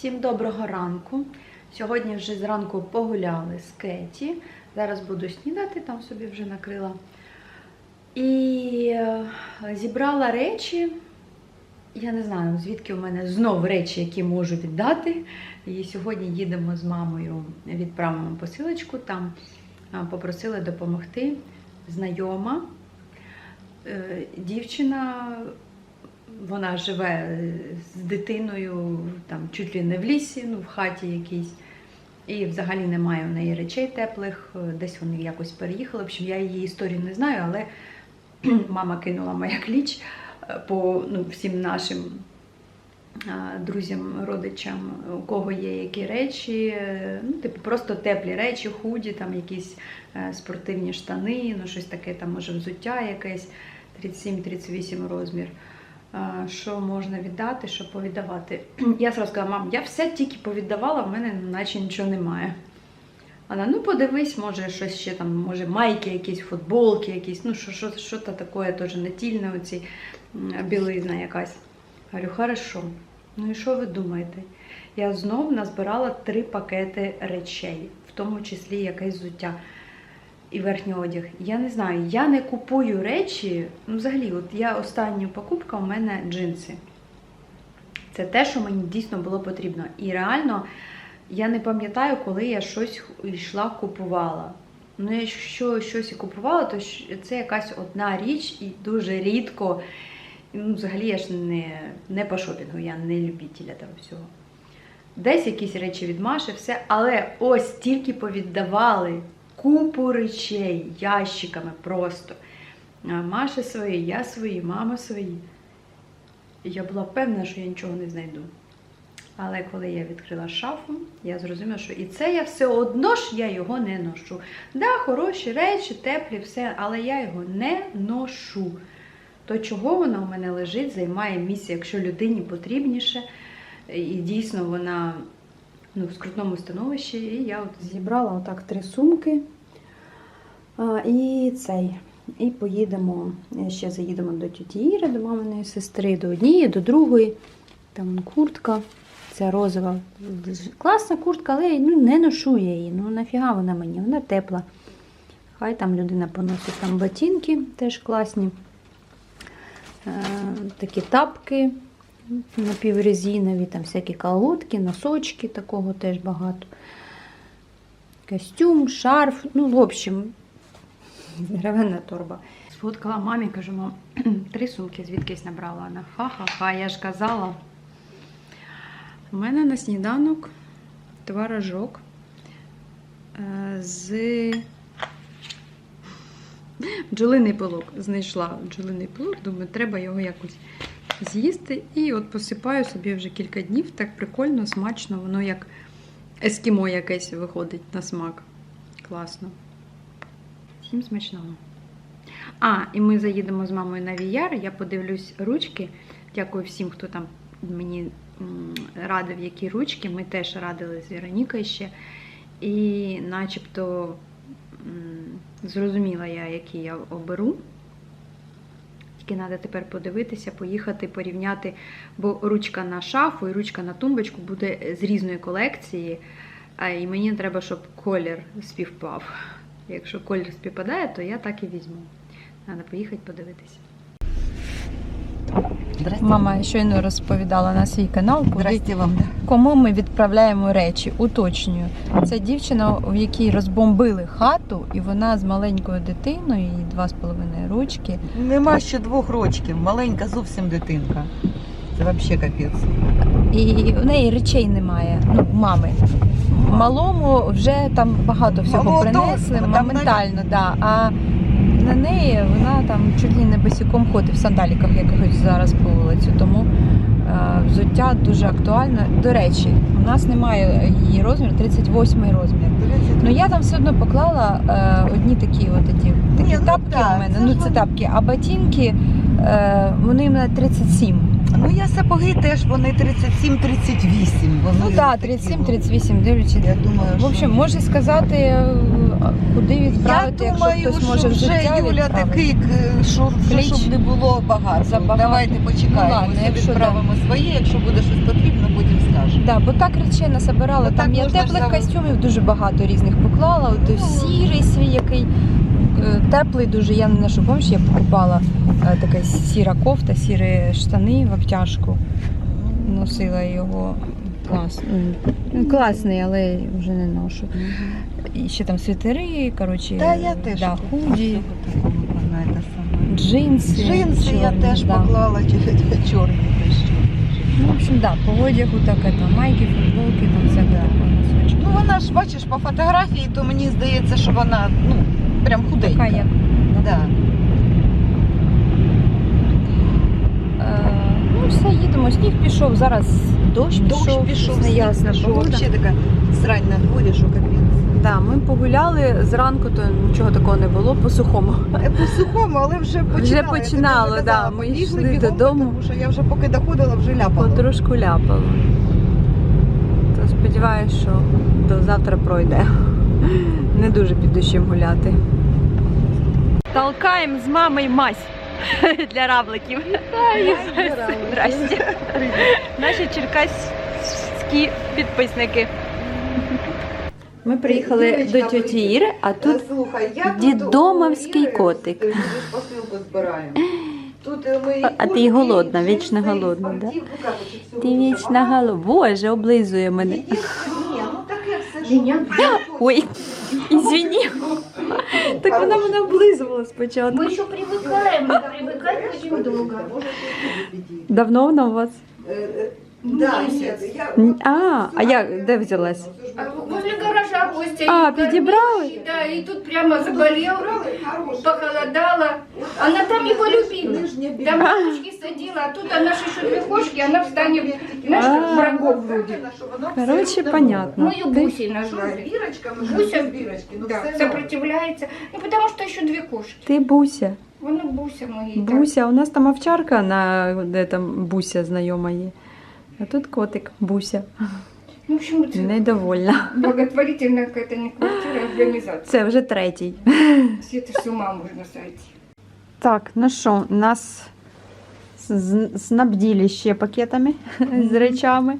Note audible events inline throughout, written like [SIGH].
Всім доброго ранку. Сьогодні вже зранку погуляли з Кеті. Зараз буду снідати, там собі вже накрила. І е, зібрала речі. Я не знаю, звідки у мене знов речі, які можу віддати. І сьогодні їдемо з мамою, відправимо посилочку. Там попросили допомогти знайома. Е, Дівчина вона живе е, з дитиною там чуть ли не в лісі, ну в хаті якійсь. І взагалі немає у неї речей теплих, е, десь вони якось переїхали. В общем, я її історію не знаю, але [CLEARS THROAT] мама кинула моя кліч е, по ну, всім нашим друзям, родичам, у кого є які речі. Ну, типу, просто теплі речі, худі, там якісь спортивні штани, ну щось таке, там може взуття якесь 37-38 розмір. Що можна віддати, що повіддавати. [CLEARS THROAT] Я зразу сказала, мам, я все тільки повіддавала, в мене наче нічого немає. Вона, ну подивись, може щось ще там, може майки, якісь футболки, якісь, ну що, що, що то таке, теж натільне, оці білизна якась. Говорю, хорошо. Ну і що ви думаєте? Я знов назбирала три пакети речей, в тому числі якесь взуття і верхній одяг. Я не знаю, я не купую речі. Ну, взагалі, от я остання покупка у мене джинси. Це те, що мені дійсно було потрібно. І реально я не пам'ятаю, коли я щось йшла купувала. Ну, якщо щось і купувала, то це якась одна річ і дуже рідко. Ну, взагалі я ж не, не по шопінгу, я не любителя того всього. Десь якісь речі від Маші, все, але ось тільки повіддавали купу речей ящиками просто. А Маша свої, я свої, мама свої. Я була певна, що я нічого не знайду. Але коли я відкрила шафу, я зрозуміла, що і це я все одно ж я його не ношу. Да, хороші речі, теплі, все, але я його не ношу. То чого воно у мене лежить, займає місце, якщо людині потрібніше, і дійсно вона ну, в скрутному становищі. І я от зібрала отак три сумки. І цей. І поїдемо, ще заїдемо до тіті Іри, до маминої сестри, до однієї, до другої. Там куртка. Ця розова. Класна куртка, але ну, не ношу я її. Ну нафіга вона мені? Вона тепла. Хай там людина поносить там ботинки, теж класні. Е, такі тапки напіврезинові, там всякі колготки, носочки, такого теж багато. Костюм, шарф, ну, в общем, дерев'яна торба. Сфоткала мамі, кажу, мам, [CLEARS THROAT] три сумки звідкись набрала. Вона ха-ха-ха, я ж казала. У мене на сніданок творожок е, з [LAUGHS] бджолиний пилок. Знайшла бджолиний пилок, думаю, треба його якось з'їсти. І от посипаю собі вже кілька днів. Так прикольно, смачно, воно як ескімо якесь виходить на смак. Класно. Всім смачного. А, і ми заїдемо з мамою на VR. Я подивлюсь ручки. Дякую всім, хто там мені радив, які ручки. Ми теж радили з Веронікою ще. І начебто зрозуміла я, які я оберу. Тільки треба тепер подивитися, поїхати, порівняти, бо ручка на шафу і ручка на тумбочку буде з різної колекції. І мені треба, щоб колір співпав. Якщо колір співпадає, то я так і візьму. Треба поїхати подивитися. Здрасте. Мама щойно розповідала на свій канал, куди, вам. кому ми відправляємо речі. Уточнюю. Це дівчина, в якій розбомбили хату, і вона з маленькою дитиною, їй два з половиною ручки. Нема ще двох рочків, маленька зовсім дитинка. Це взагалі капець. І в неї речей немає. Ну, мами. Малому вже там багато всього Малого принесли, там навіть- моментально, да. А на неї вона там чуть ли не босиком ходить в сандаліках якихось зараз по вулицю. Тому е, взуття дуже актуально. До речі, у нас немає її розміру, 38 розмір. Ну я там все одно поклала е, одні такі от такі, такі Ні, ну тапки у мене. це Ну ж це вони- тапки, а ботинки е, вони в мене 37. Ну я сапоги теж вони 37-38. Вони Ну так, такі, 37-38, дивлячись. Я думаю, В общем, що... може сказати, е, куди відправити, я якщо думаю, хтось що може в вже життя Юля відправити. такий, к- що вже Кліч. щоб не було багато. Забагато. Давайте почекаємо. Ну, ладно, Ми якщо відправимо своє, якщо буде щось потрібно, потім скажемо. Да, бо так речей насобирала. Ну, Там я можна ж теплих зав- костюмів дуже багато різних поклала. От ось сірий свій, який е, теплий дуже. Я не ношу. Пам'ятаєш, я покупала е, така сіра кофта, сірі штани в обтяжку. Носила його. Клас. Він класний, але вже не ношу. І ще там світери, коротше, Та я теж да, худі, джинси. Джинси я теж да. поклала, чорні теж. Ну, в общем, да, по одягу так, это, майки, футболки, там всяке Да. таке. Ну вона ж бачиш по фотографії, то мені здається, що вона ну прям худенька. Така як. Да. Е, ну, все, їдемо. Сніг пішов, зараз дощ пішов. Дощ пішов, неясна що погода. взагалі така срань на дворі, що капець. Да, ми погуляли зранку, то нічого такого не було по сухому. Е, По сухому, але вже починало. Я починало, тобі вже да, ми побігли йшли бігом, додому. Тому що я вже поки доходила, вже ляпала. Потрошку ляпало. То сподіваюся, що до завтра пройде. Не дуже під дощем гуляти. Толкаємо з мамою мазь [LAUGHS] для равликів. [LAUGHS] Здрасте. Наші черкаські підписники. Ми приїхали до тьоті Іри, а тут Е, Слухай, я дідомовський Іри котик. Посилку збираємо. Тут е, ми А- а ти куртки, голодна, і вічно голодна, да? капочок, всього ти вічно гало. Боже, облизує мене. Ні, ну таке все, хочете. Ой, извини. Так вона мене облизувала спочатку. Мы еще привыкаем, мы привыкать будем долго. Давно вона у вас? Е, е, Да, ні, я... М, А, а я де взялась? А Возле гаража Костя А, её подебрала? кормил, Да, и тут прямо заболел, похолодало. Она там его любила. Там кошки садила, а тут она ж еще две кошки, она встанет, знаешь, А. как врагов будет. Короче, понятно. Мы ее Ты- Бусей Що з назвали. бірочками, що Буся, з бірочки, ну Да, все сопротивляется. Ну, потому что еще две кошки. Ти Буся. Вона Буся моя. Буся, у нас там овчарка на де там Буся знайома є. А тут котик Буся. Ну, в общем, це Недовольна. благотворительная какая-то не квартира, а организация. Це вже третій. Это с ума можно сойти. Так, ну що, нас з- снабдили ще пакетами з речами.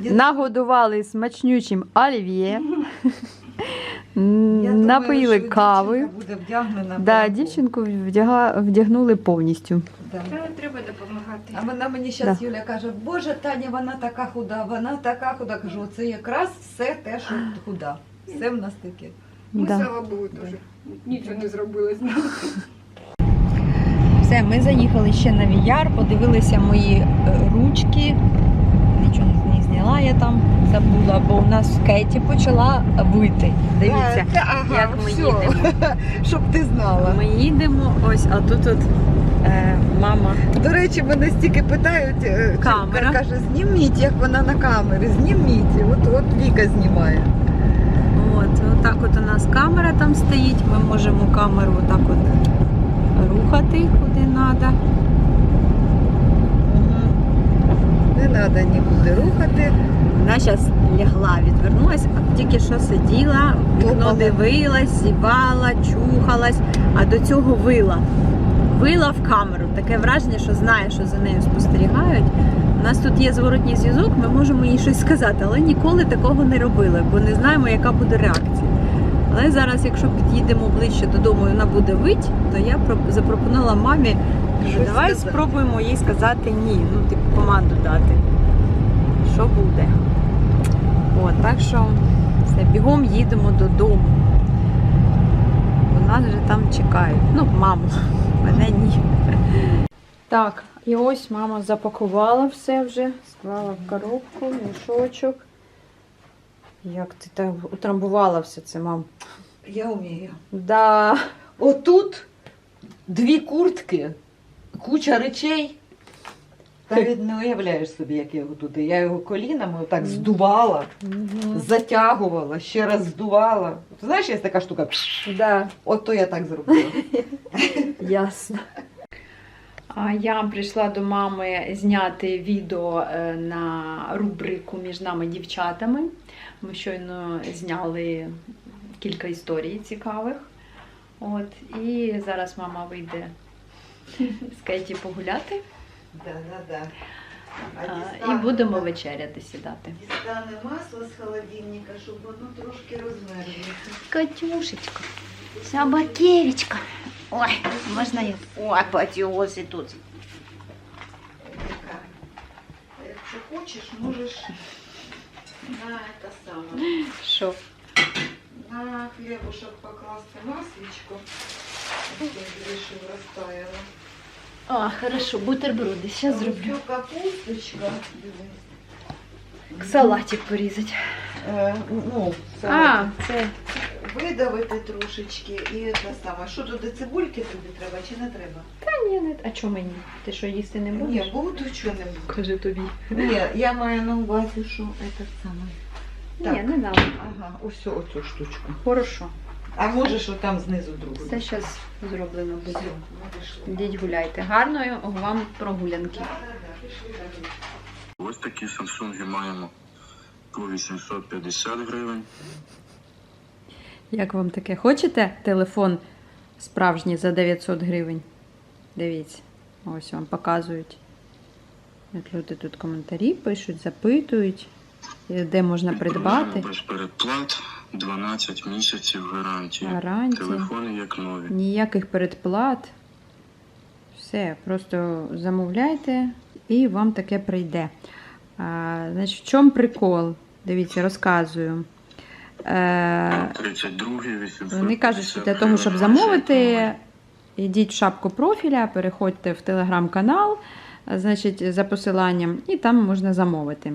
Нагодували смачнючим олів'є. Думаю, Напоїли кавою. буде вдягнена. Да, прямо. дівчинку вдяга, вдягнули повністю. Да. Та треба допомагати. А вона мені зараз Юля каже, Боже, Таня, вона така худа, вона така худа. Кажу, це якраз все те, що худа. Все в нас таке. Ми, Да. слава Богу, теж нічого не зробили з нами. Все, ми заїхали ще на VR, подивилися мої е, ручки. Я там, забула, бо у нас Кеті почала вити. Дивіться, це- ага, як ми все. їдемо. [LAUGHS] Щоб ти знала. Ми їдемо, ось, а тут от е, мама. До речі, мене стільки питають, е, чи- Камера. каже, зніміть, як вона на камері, зніміть. От, от Віка знімає. От, отак от у нас камера там стоїть. Ми можемо камеру отак от рухати куди треба. Не треба нікуди рухати. Вона зараз лягла, відвернулась, а тільки що сиділа, вікно дивилась, зівала, чухалась, а до цього вила. Вила в камеру. Таке враження, що знає, що за нею спостерігають. У нас тут є зворотній зв'язок, ми можемо їй щось сказати, але ніколи такого не робили, бо не знаємо, яка буде реакція. Але зараз, якщо під'їдемо ближче додому і вона буде вить, то я запропонувала мамі, кажу, давай сказати. спробуємо їй сказати ні, ну типу команду дати. Що буде? От, так що все, бігом їдемо додому. Бо нас вже там чекають. Ну, маму, мене ні. Так, і ось мама запакувала все вже, склала в коробку, мішочок. Як ти так утрамбувала все це, мам? Я вмію. Да. Отут дві куртки, куча речей. Навіть не уявляєш собі, як я його туди. Я його колінами так здувала, затягувала, ще раз здувала. Ти знаєш, є така штука. Да, От то я так зробила. [LAUGHS] ясно. А я прийшла до мами зняти відео е, на рубрику між нами дівчатами. Ми щойно зняли кілька історій цікавих. От, і зараз мама вийде з Кеті погуляти Да, да, да. а, і будемо вечеряти сідати. Дістане масло з холодильника, щоб воно трошки розмерзлося. Катюшечка, собакевичка. Ой, можна я? Ой, потілося тут. Така. Якщо хочеш, можеш на це саме. Що? На хлібушок покласти масличко. Ось я вирішив розтаяла. А, хорошо, бутерброди. Зараз зроблю. Капусточка. Салатик порізати. Е, ну, А, це видавити трошечки і те саме. Що туди цибульки тобі треба чи не треба? Та ні, не а чого мені? Ти що їсти не будеш? Ні, буду чого не буду. Кажу тобі. Ні, я маю на увазі, що це саме. Так. Ні, не надо. Ага, ось оцю штучку. Хорошо. А можеш отам знизу другу. Все зараз зроблено буде. Йдіть гуляйте. Гарної вам прогулянки. Ось такі Samsung маємо по 850 гривень. Як вам таке? Хочете телефон справжній за 900 гривень? Дивіться, ось вам показують. Як люди тут коментарі пишуть, запитують, де можна придбати. Без передплат 12 місяців гарантії. Гарантія. Телефони як нові. Ніяких передплат. Все, просто замовляйте і вам таке прийде. А, значить, в чому прикол? Дивіться, розказую. Е, 32 850 Вони кажуть, що для того, щоб замовити, йдіть в шапку профіля, переходьте в телеграм-канал, значить, за посиланням, і там можна замовити.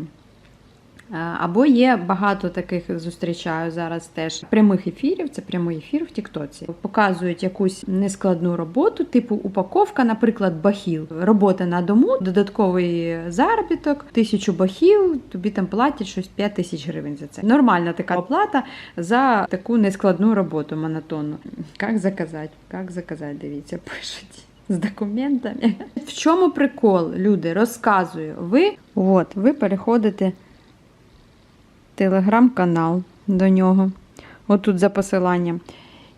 А, Або є багато таких зустрічаю зараз теж прямих ефірів. Це прямий ефір в Тіктоці. Показують якусь нескладну роботу, типу упаковка, наприклад, бахіл. Робота на дому, додатковий заробіток, тисячу бахіл, тобі там платять щось 5 тисяч гривень за це. Нормальна така оплата за таку нескладну роботу монотонну. Як заказати? Як заказати? Дивіться, пишуть. З документами. В чому прикол, люди? Розказую. Ви, от, ви переходите телеграм-канал до нього. Отут за посиланням.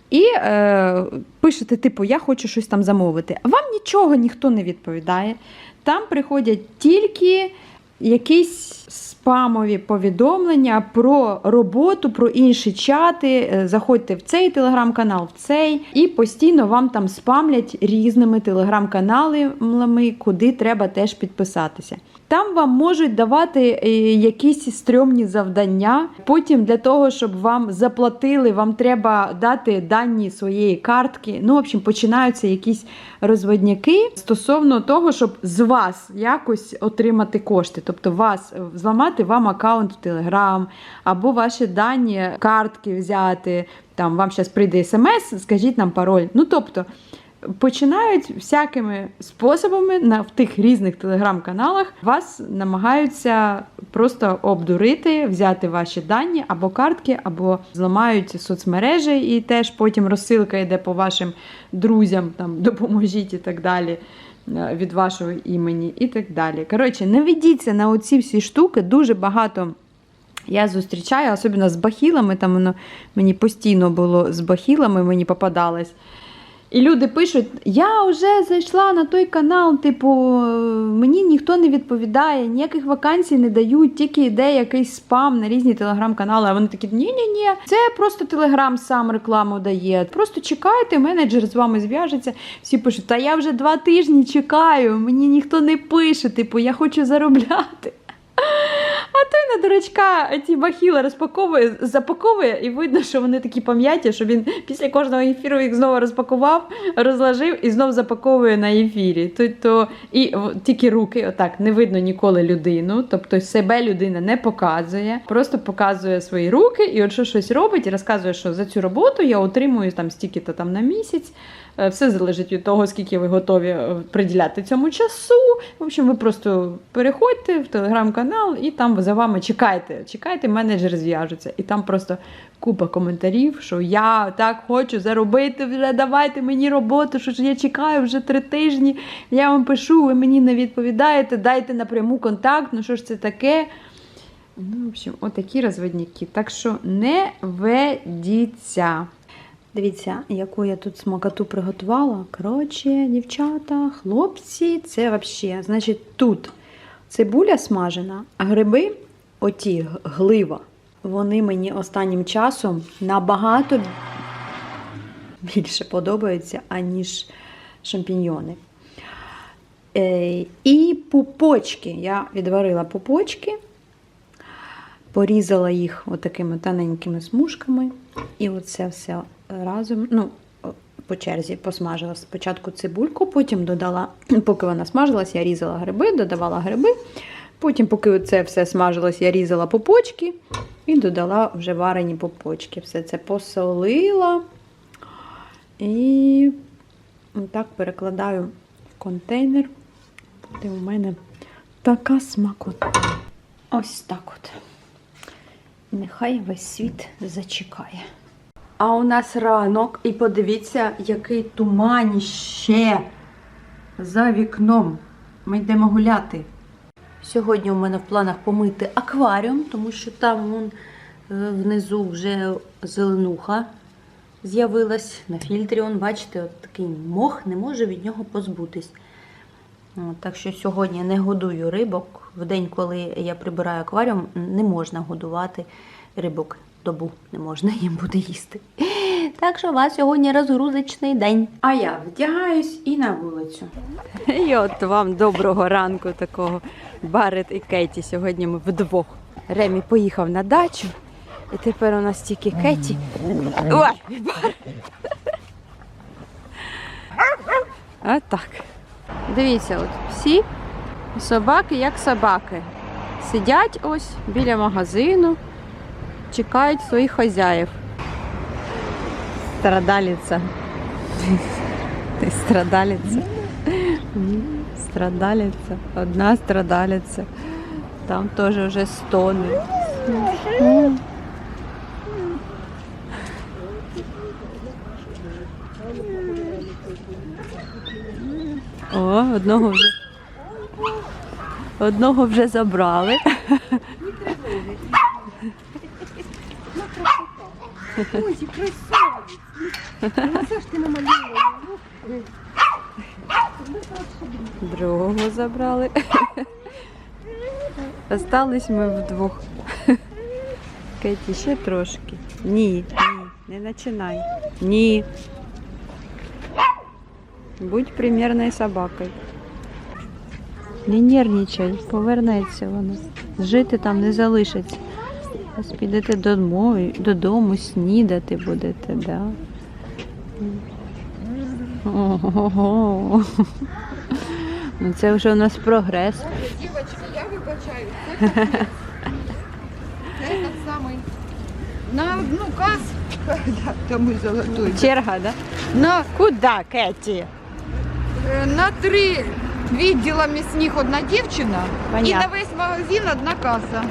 І е, пишете, типу, я хочу щось там замовити. А вам нічого ніхто не відповідає. Там приходять тільки якісь спамові повідомлення про роботу, про інші чати. Е, Заходьте в цей телеграм-канал, в цей, і постійно вам там спамлять різними телеграм-каналами, куди треба теж підписатися. Там вам можуть давати е, якісь стрьомні завдання. Потім для того, щоб вам заплатили, вам треба дати дані своєї картки. Ну, в общем, починаються якісь розводняки стосовно того, щоб з вас якось отримати кошти. Тобто вас е, зламати вам аккаунт в Телеграм, або ваші дані картки взяти. Там вам зараз прийде смс, скажіть нам пароль. Ну тобто. Починають всякими способами на в тих різних телеграм-каналах вас намагаються просто обдурити, взяти ваші дані або картки, або зламають соцмережі, і теж потім розсилка йде по вашим друзям, там [LAUGHS] допоможіть і так далі. е, Від вашого імені і так далі. Коротше, не ведіться на оці всі штуки. Дуже багато я зустрічаю, особливо з бахілами. Там воно мені постійно було з бахілами, мені попадалось. І люди пишуть: я вже зайшла на той канал, типу, мені ніхто не відповідає, ніяких вакансій не дають, тільки йде якийсь спам на різні телеграм-канали. А вони такі, ні-ні-ні, це просто телеграм сам рекламу дає. Просто чекайте, менеджер з вами зв'яжеться. Всі пишуть, та я вже два тижні чекаю, мені ніхто не пише, типу, я хочу заробляти. А той на дурачка ці бахіли розпаковує, запаковує, і видно, що вони такі пам'яті, що він після кожного ефіру їх знову розпакував, розложив і знов запаковує на ефірі. Тобто, і тільки руки, отак, не видно ніколи людину. Тобто себе людина не показує, просто показує свої руки, і от що щось робить, і розказує, що за цю роботу я отримую там стільки-то там на місяць. Е, Все залежить від того, скільки ви готові е, приділяти цьому часу. В общем, ви просто переходьте в телеграм-канал і там за вами чекайте. Чекайте, менеджер зв'яжеться. І там просто купа коментарів, що я так хочу заробити, вже давайте мені роботу, що ж я чекаю вже три тижні. Я вам пишу, ви мені не відповідаєте, дайте напряму контакт, ну що ж це таке. Ну, в общем, отакі розводники. Так що не ведіться. Дивіться, яку я тут смакоту приготувала. Коротше, дівчата, хлопці, це взагалі. Значить, тут цибуля смажена, а гриби, оті глива, вони мені останнім часом набагато більше подобаються, аніж шампіньйони. Е, І пупочки. Я відварила пупочки, порізала їх отакими тоненькими смужками. І оце все разом, ну, по черзі посмажила спочатку цибульку, потім додала, [CLEARS THROAT] поки вона смажилась, я різала гриби, додавала гриби. Потім, поки це все смажилось, я різала попочки і додала вже варені попочки. Все це посолила і так перекладаю в контейнер. Буде у мене така смакота. Ось так от. Нехай весь світ зачекає. А у нас ранок, і подивіться, який туманіще за вікном. Ми йдемо гуляти. Сьогодні у мене в планах помити акваріум, тому що там вон, е, внизу вже зеленуха з'явилась. На фільтрі, он, бачите, от такий мох, не може від нього позбутись. Так що сьогодні не годую рибок. В день, коли я прибираю акваріум, не можна годувати рибок. Добу не можна їм буде їсти. Так що у вас сьогодні розгрузочний день. А я вдягаюсь і на вулицю. І от вам доброго ранку такого Барет і Кеті. Сьогодні ми вдвох. Ремі поїхав на дачу, і тепер у нас тільки Кеті. Ой, Барет. А так. Дивіться, от всі собаки як собаки. Сидять ось біля магазину, чекають своїх хазяїв. Страдалиця. Ти страдалиця. М, Одна страдалиця. Там теж вже стони. О, одного вже. Одного вже забрали. Другого забрали. Остались ми вдвох. Кеті, ще трошки. Ні, ні, не починай. Ні. Будь примірною собакою. Не нервничай, повернеться вона. Жити там не залишиться. Ось підете додому, додому снідати будете, да? Ого. Ну це вже у нас прогрес. Дівчатки, я вибачаю, це капець. Це так самий. На одну касу, тому золотую. Черга, да? На, Куда, Кеті? е, на три відділа м'ясних одна дівчина і Понятно. на весь магазин одна каса.